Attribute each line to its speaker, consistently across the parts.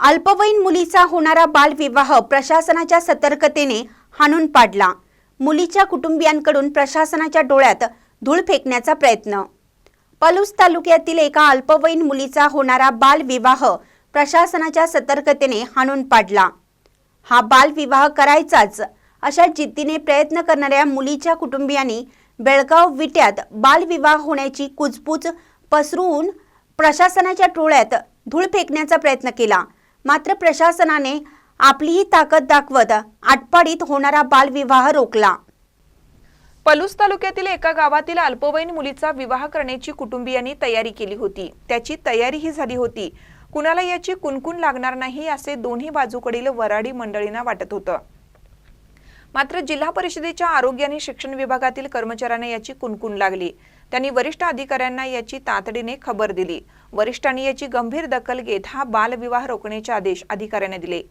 Speaker 1: अल्पवयीन मुलीचा होणारा बालविवाह प्रशासनाच्या सतर्कतेने हाणून पाडला. मुलीच्या कुटुंबियांकडून प्रशासनाच्या डोळ्यात धूळ फेकण्याचा प्रयत्न. पलूस तालुक्यातील एका अल्पवयीन मुलीचा होणारा बालविवाह प्रशासनाच्या सतर्कतेने हाणून पाडला. हा बालविवाह करायचाच अशा जिद्दीने प्रयत्न करणाऱ्या मुलीच्या कुटुंबियांनी बेळगाव विट्यात बालविवाह होण्याची कुजबूज पसरवून प्रशासनाच्या टोळ्यात धूळ फेकण्याचा प्रयत्न केला. मात्र प्रशासनाने आपलीही ताकद दाखवत आटपाडीत होणारा बालविवाह रोखला.
Speaker 2: पलूस तालुक्यातील एका गावातील अल्पवयीन मुलीचा विवाह करण्याची कुटुंबियांनी तयारी केली होती. त्याची तयारीही झाली होती. कुणाला याची कुणकुण लागणार नाही असे दोन्ही बाजूकडील वराडी मंडळींना वाटत होतं. मात्र जिल्हा परिषदेच्या आरोग्य आणि शिक्षण विभागातील कर्मचाऱ्यांना याची कुणकुण लागली. त्यांनी वरिष्ठ अधिकाऱ्यांना याची तातडीने खबर दिली. वरिष्ठांनी याची गंभीर दखल घेत हा बालविवाह रोखण्याचे आदेश अधिकाऱ्यांना दिले.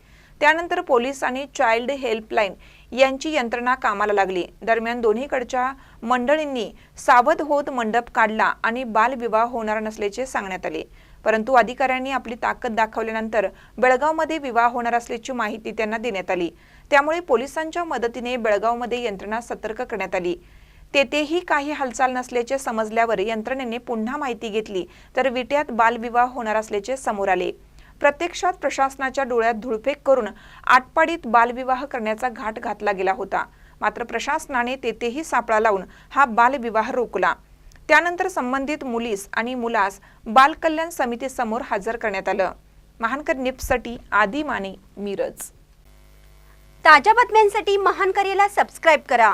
Speaker 2: त्यानंतर पोलीस आणि चाइल्ड हेल्पलाईन यांची यंत्रणा कामाला लागली. दरम्यान दोन्हीकडच्या मंडळींनी सावध होत मंडप काढला आणि बालविवाह होणार नसल्याचे सांगण्यात आले. परंतु अधिकाऱ्यांनी आपली ताकद दाखवल्यानंतर बेळगावमध्ये विवाह होणार असल्याची माहिती त्यांना देण्यात आली. त्यामुळे पोलिसांच्या मदतीने बेळगावमध्ये यंत्रणा सतर्क करण्यात आली. तेथेही काही हालचाल नसल्याचे समजल्यावर यंत्रणेने पुन्हा माहिती घेतली तर विट्यात बालविवाह होणार असल्याचे समोर आले. प्रत्यक्षात प्रशासनाच्या डोळ्यात धुळफेक करून आटपाडीत बालविवाह करण्याचा घाट घातला गेला होता. मात्र प्रशासनाने तेथेही सापळा लावून हा बालविवाह रोखला. त्यानंतर संबंधित मुलीस आणि मुलास बालकल्याण समितीसमोर हजर करण्यात आलं. महानकर निपसाठी आदी माने मिरज.
Speaker 1: ताज्या बातम्यांसाठी महानकरेला सबस्क्राईब करा.